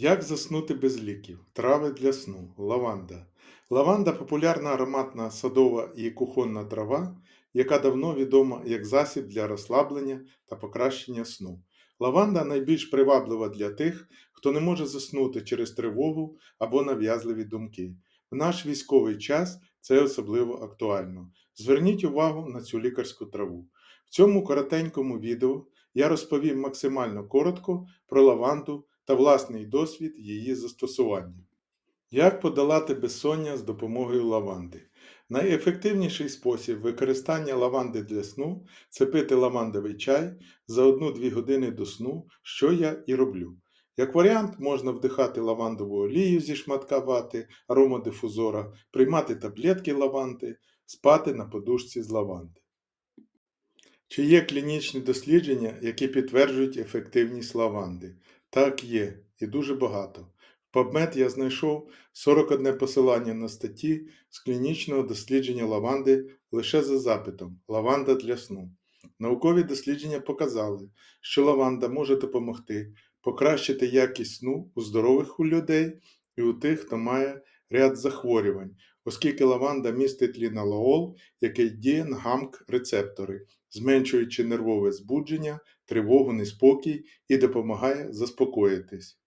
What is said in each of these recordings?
Як заснути без ліків? Трави для сну. Лаванда. Лаванда популярна ароматна садова і кухонна трава, яка давно відома як засіб для розслаблення та покращення сну. Лаванда найбільш приваблива для тих, хто не може заснути через тривогу або нав'язливі думки. В наш військовий час це особливо актуально. Зверніть увагу на цю лікарську траву. В цьому коротенькому відео я розповім максимально коротко про лаванду та власний досвід її застосування. Як подолати безсоння з допомогою лаванди? Найефективніший спосіб використання лаванди для сну це пити лавандовий чай за 1-2 години до сну, що я і роблю. Як варіант, можна вдихати лавандову олію зі шматка вати, аромадифузора, приймати таблетки лаванди, спати на подушці з лаванди. Чи є клінічні дослідження, які підтверджують ефективність лаванди? Так, є, і дуже багато. В PubMed я знайшов 41 посилання на статті з клінічного дослідження лаванди лише за запитом Лаванда для сну. Наукові дослідження показали, що лаванда може допомогти покращити якість сну у здорових у людей і у тих, хто має ряд захворювань, оскільки лаванда містить ліналоол, який діє на гамк-рецептори, зменшуючи нервове збудження, тривогу, неспокій і допомагає заспокоїтись.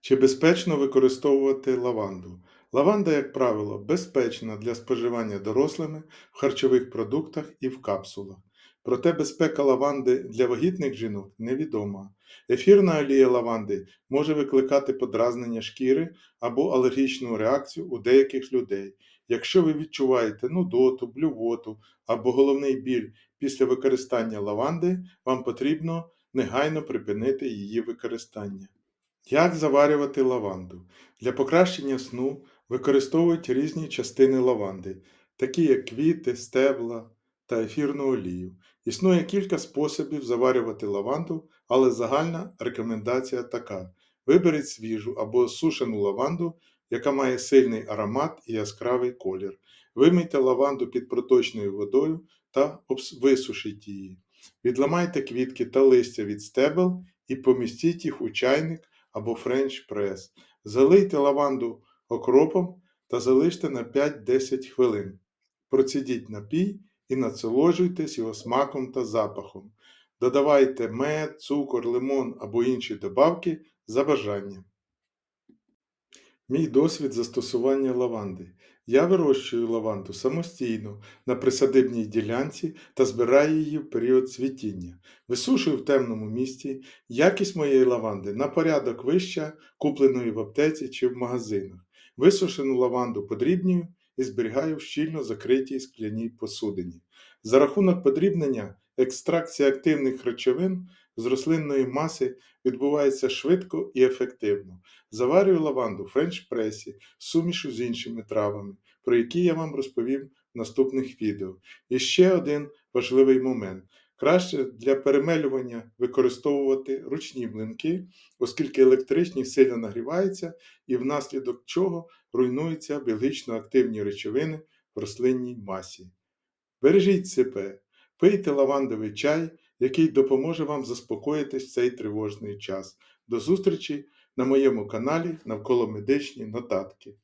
Чи безпечно використовувати лаванду? Лаванда, як правило, безпечна для споживання дорослими в харчових продуктах і в капсулах. Проте безпека лаванди для вагітних жінок невідома. Ефірна олія лаванди може викликати подразнення шкіри або алергічну реакцію у деяких людей. Якщо ви відчуваєте нудоту, блювоту або головний біль після використання лаванди, вам потрібно негайно припинити її використання. Як заварювати лаванду? Для покращення сну використовують різні частини лаванди, такі як квіти, стебла та ефірну олію. Існує кілька способів заварювати лаванду, але загальна рекомендація така: виберіть свіжу або сушену лаванду, яка має сильний аромат і яскравий колір. Вимийте лаванду під проточною водою та висушіть її. Відламайте квітки та листя від стебел і помістіть їх у чайник або френч прес. Залийте лаванду окропом та залиште на 5-10 хвилин. Процідіть напій і насолоджуйтесь його смаком та запахом. Додавайте мед, цукор, лимон або інші добавки за бажанням. Мій досвід застосування лаванди. Я вирощую лаванду самостійно на присадибній ділянці та збираю її в період цвітіння. Висушую в темному місці. Якість моєї лаванди на порядок вища, купленої в аптеці чи в магазинах. Висушену лаванду подрібнюю і зберігаю в щільно закритій скляній посудині. За рахунок подрібнення екстракція активних речовин з рослинної маси відбувається швидко і ефективно. Заварюю лаванду в френч-пресі, сумішу з іншими травами, про які я вам розповім в наступних відео. І ще один важливий момент. Краще для перемелювання використовувати ручні млинки, оскільки електричні сильно нагріваються і внаслідок чого руйнуються біологічно активні речовини в рослинній масі. Бережіть себе, пийте лавандовий чай, який допоможе вам заспокоїтись в цей тривожний час. До зустрічі на моєму каналі навколо медичні нотатки.